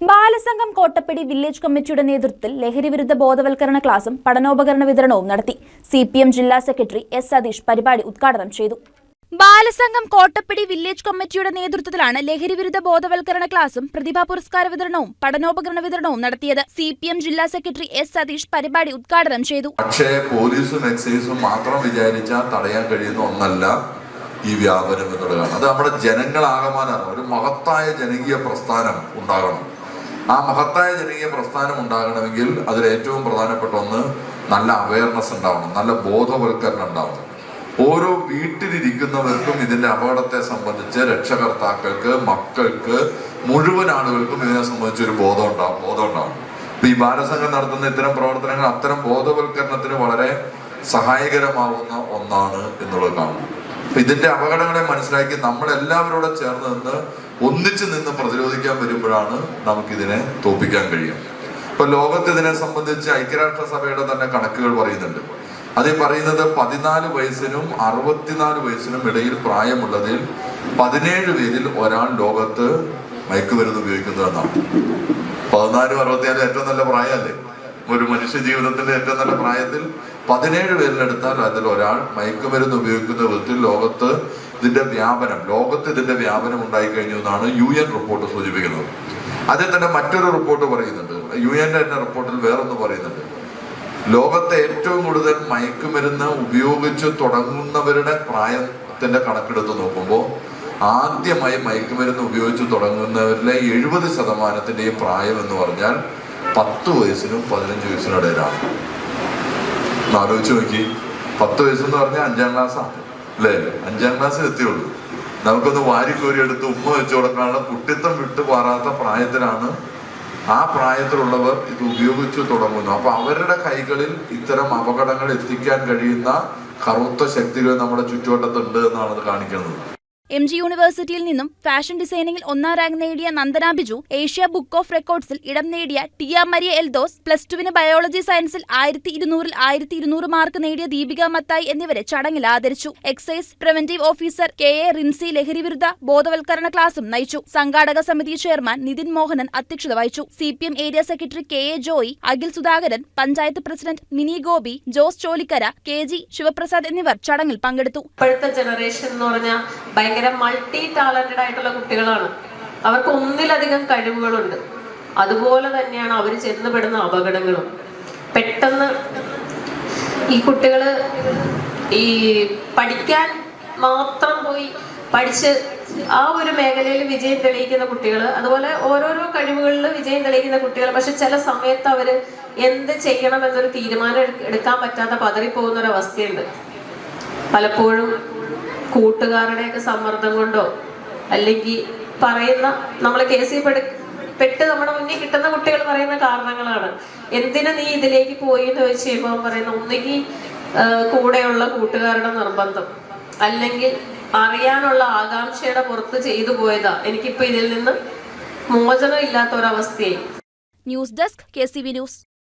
Balasangham Kottappadi village കമ്മിറ്റിയുടെ നേതൃത്വത്തിൽ ലഹരിവിരുദ്ധ ബോധവൽക്കരണ ക്ലാസും പഠനോപകരണ വിതരണവും നടത്തി. സി പി എം ജില്ലാ സെക്രട്ടറി എസ് സതീഷ് പരിപാടി ഉദ്ഘാടനം ചെയ്തു. ബാലസംഘം കോട്ടപ്പടി വില്ലേജ് കമ്മിറ്റിയുടെ നേതൃത്വത്തിലാണ് ലഹരിവിരുദ്ധ ബോധവൽക്കരണ ക്ലാസും പ്രതിഭാ പുരസ്കാര വിതരണവും പഠനോപകരണ വിതരണവും നടത്തിയത്. സി പി എം ജില്ലാ സെക്രട്ടറി എസ് സതീഷ് പരിപാടി ഉദ്ഘാടനം ചെയ്തു. പക്ഷേ പോലീസും എക്സൈസും മാത്രം വിചാരിച്ചാൽ തടയാൻ കഴിയുന്ന ഒന്നല്ല ഈ വ്യാപനം എന്നുള്ളതാണ്. അത് നമ്മുടെ ജനങ്ങളാകമാനാണ് ഒരു മഹത്തായ ജനകീയ പ്രസ്ഥാനം ഉണ്ടാകണം. ആ മഹത്തായ ജനകീയ പ്രസ്ഥാനം ഉണ്ടാകണമെങ്കിൽ അതിൽ ഏറ്റവും പ്രധാനപ്പെട്ട ഒന്ന് നല്ല അവയർനെസ് ഉണ്ടാവണം നല്ല ബോധവൽക്കരണം ഉണ്ടാവണം. ഓരോ വീട്ടിലിരിക്കുന്നവർക്കും ഇതിന്റെ അപകടത്തെ സംബന്ധിച്ച് രക്ഷകർത്താക്കൾക്ക് മക്കൾക്ക് മുഴുവൻ ആളുകൾക്കും ഇതിനെ സംബന്ധിച്ച് ഒരു ബോധം ഉണ്ടാവും ബോധം ഉണ്ടാവും ഈ ബാലസംഘം നടത്തുന്ന ഇത്തരം പ്രവർത്തനങ്ങൾ അത്തരം ബോധവൽക്കരണത്തിന് വളരെ സഹായകരമാവുന്ന ഒന്നാണ് എന്നുള്ളത് കാണുന്നു. ഇതിന്റെ അപകടങ്ങളെ മനസ്സിലാക്കി നമ്മൾ എല്ലാവരോടും ചേർന്ന് നിന്ന് ഒന്നിച്ചു നിന്ന് പ്രതിരോധിക്കാൻ വരുമ്പോഴാണ് നമുക്കിതിനെ തോപ്പിക്കാൻ കഴിയും ഇപ്പൊ ലോകത്ത് ഇതിനെ സംബന്ധിച്ച് ഐക്യരാഷ്ട്ര സഭയുടെ തന്നെ കണക്കുകൾ പറയുന്നുണ്ട്. അതിൽ പറയുന്നത് പതിനാല് വയസ്സിനും അറുപത്തിനാല് വയസ്സിനും ഇടയിൽ പ്രായമുള്ളതിൽ പതിനേഴ് പേരിൽ ഒരാൾ ലോകത്ത് മയക്കുമരുന്ന് ഉപയോഗിക്കുന്നതെന്നാണ്. പതിനാലും അറുപത്തിനാലും ഏറ്റവും നല്ല പ്രായമല്ലേ? ഒരു മനുഷ്യ ജീവിതത്തിന്റെ ഏറ്റവും നല്ല പ്രായത്തിൽ പതിനേഴ് പേരിലെടുത്താൽ അതിൽ ഒരാൾ മയക്കുമരുന്ന് ഉപയോഗിക്കുന്ന വിധത്തിൽ ലോകത്ത് ഇതിന്റെ വ്യാപനം ലോകത്ത് ഇതിന്റെ വ്യാപനം ഉണ്ടായി കഴിഞ്ഞു എന്നാണ് യു എൻ റിപ്പോർട്ട് സൂചിപ്പിക്കുന്നത്. അതിൽ തന്നെ മറ്റൊരു റിപ്പോർട്ട് പറയുന്നുണ്ട്. യു എന്റെ തന്നെ റിപ്പോർട്ടിൽ വേറൊന്ന് പറയുന്നുണ്ട്. ലോകത്തെ ഏറ്റവും കൂടുതൽ മയക്കുമരുന്ന് ഉപയോഗിച്ച് തുടങ്ങുന്നവരുടെ പ്രായത്തിന്റെ കണക്കെടുത്ത് നോക്കുമ്പോൾ ആദ്യമായി മയക്കുമരുന്ന് ഉപയോഗിച്ച് തുടങ്ങുന്നവരിലെ എഴുപത് ശതമാനത്തിന്റെയും പ്രായം എന്ന് പറഞ്ഞാൽ പത്ത് വയസ്സിനും പതിനഞ്ച് വയസ്സിനും ഇടയിലാണ് ആലോചിച്ച് നോക്കി. പത്ത് വയസ്സെന്ന് പറഞ്ഞാൽ അഞ്ചാം ക്ലാസ്സാണ്. അല്ലേ? അഞ്ചാം ക്ലാസ്സിൽ എത്തിയുള്ളൂ. നമുക്കൊന്ന് വാരിക്കോരി എടുത്ത് ഉമ്മ വെച്ചു കൊടുക്കാനുള്ള കുട്ടിത്തം വിട്ട് മാറാത്ത പ്രായത്തിലാണ് ആ പ്രായത്തിലുള്ളവർ ഇത് ഉപയോഗിച്ചു തുടങ്ങുന്നു അപ്പൊ അവരുടെ കൈകളിൽ ഇത്തരം അപകടങ്ങൾ എത്തിക്കാൻ കഴിയുന്ന കറുത്ത ശക്തികൾ നമ്മുടെ ചുറ്റുവട്ടത്തുണ്ട് എന്നാണ് അത് കാണിക്കുന്നത്. എം ജി യൂണിവേഴ്സിറ്റിയിൽ നിന്നും ഫാഷൻ ഡിസൈനിംഗിൽ ഒന്നാം റാങ്ക് നേടിയ Nandana Biju Asia book of റെക്കോർഡ്സിൽ ഇടം നേടിയ ടിയ മരിയ എൽദോസ് പ്ലസ് ടുവിന് ബയോളജി സയൻസിൽ ആയിരത്തി ഇരുന്നൂറിൽ ആയിരത്തി ഇരുന്നൂറ് മാർക്ക് നേടിയ ദീപിക മത്തായി എന്നിവരെ ചടങ്ങിൽ ആദരിച്ചു. Excise preventive officer K A Rincy ലഹരിവിരുദ്ധ ബോധവൽക്കരണ ക്ലാസും നയിച്ചു. സംഘാടക സമിതി ചെയർമാൻ നിതിൻ മോഹനൻ അധ്യക്ഷത വഹിച്ചു. C P M area secretary K A Joy Akhil Sudhakaran panchayat president Mini Gopi Jose Cholikkara K G Sivaprasad എന്നിവർ ചടങ്ങിൽ പങ്കെടുത്തു. ജനറേഷൻ എന്ന് ഭയങ്കര മൾട്ടി ടാലന്റഡ് ആയിട്ടുള്ള കുട്ടികളാണ്. അവർക്ക് ഒന്നിലധികം കഴിവുകളുണ്ട്. അതുപോലെ തന്നെയാണ് അവർ ചെന്നുപെടുന്ന അപകടങ്ങളും. പെട്ടെന്ന് ഈ കുട്ടികൾ ഈ പഠിക്കാൻ മാത്രം പോയി പഠിച്ച് ആ ഒരു മേഖലയിൽ വിജയം തെളിയിക്കുന്ന കുട്ടികൾ അതുപോലെ ഓരോരോ കഴിവുകളിൽ വിജയം തെളിയിക്കുന്ന കുട്ടികൾ പക്ഷെ ചില സമയത്ത് അവർ എന്ത് ചെയ്യണം എന്നൊരു തീരുമാനം എടുക്കാൻ പറ്റാത്ത പതറിപ്പോകുന്ന ഒരു അവസ്ഥയുണ്ട്. പലപ്പോഴും കൂട്ടുകാരുടെയൊക്കെ സമ്മർദ്ദം കൊണ്ടോ അല്ലെങ്കിൽ പറയുന്ന നമ്മളെ കേസിൽ പെട പെട്ട് നമ്മുടെ മുന്നിൽ കിട്ടുന്ന കുട്ടികൾ പറയുന്ന കാരണങ്ങളാണ്. എന്തിനു നീ ഇതിലേക്ക് പോയി എന്ന് ചോദിച്ചു കഴിയുമ്പോൾ പറയുന്ന ഒന്നുകിൽ കൂടെയുള്ള കൂട്ടുകാരുടെ നിർബന്ധം അല്ലെങ്കിൽ അറിയാനുള്ള ആകാംക്ഷയുടെ പുറത്ത് ചെയ്തു പോയതാ. എനിക്കിപ്പോ ഇതിൽ നിന്ന് മോചനം ഇല്ലാത്ത ഒരവസ്ഥയായി. News desk K C V news.